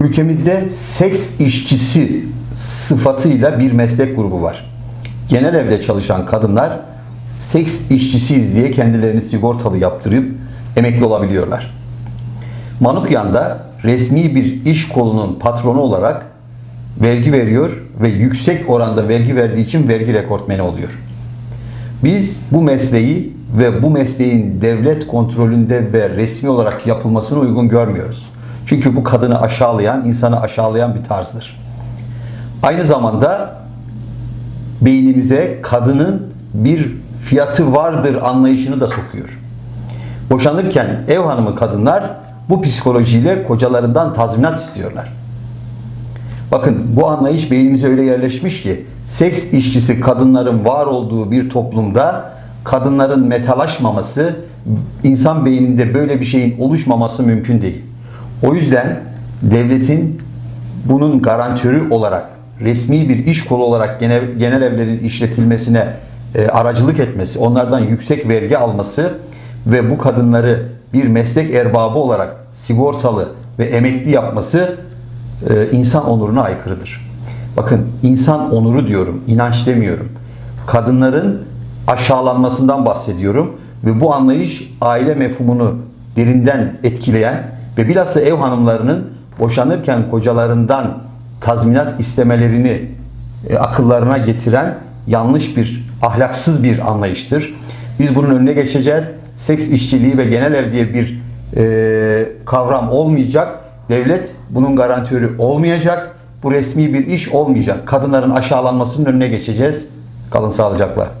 Ülkemizde seks işçisi sıfatıyla bir meslek grubu var. Genel evde çalışan kadınlar seks işçisiyiz diye kendilerini sigortalı yaptırıp emekli olabiliyorlar. Manukyan'da resmi bir iş kolunun patronu olarak vergi veriyor ve yüksek oranda vergi verdiği için vergi rekortmeni oluyor. Biz bu mesleği ve bu mesleğin devlet kontrolünde ve resmi olarak yapılmasını uygun görmüyoruz. Çünkü bu kadını aşağılayan, insanı aşağılayan bir tarzdır. Aynı zamanda beynimize kadının bir fiyatı vardır anlayışını da sokuyor. Boşanırken ev hanımı kadınlar bu psikolojiyle kocalarından tazminat istiyorlar. Bakın bu anlayış beynimize öyle yerleşmiş ki seks işçisi kadınların var olduğu bir toplumda kadınların metalaşmaması, insan beyninde böyle bir şeyin oluşmaması mümkün değil. O yüzden devletin bunun garantörü olarak resmi bir iş kolu olarak genel, genel evlerin işletilmesine e, aracılık etmesi, onlardan yüksek vergi alması ve bu kadınları bir meslek erbabı olarak sigortalı ve emekli yapması e, insan onuruna aykırıdır. Bakın insan onuru diyorum, inanç demiyorum. Kadınların aşağılanmasından bahsediyorum ve bu anlayış aile mefhumunu derinden etkileyen ve bilhassa ev hanımlarının boşanırken kocalarından tazminat istemelerini e, akıllarına getiren yanlış bir, ahlaksız bir anlayıştır. Biz bunun önüne geçeceğiz. Seks işçiliği ve genel ev diye bir e, kavram olmayacak. Devlet bunun garantörü olmayacak. Bu resmi bir iş olmayacak. Kadınların aşağılanmasının önüne geçeceğiz. Kalın sağlıcakla.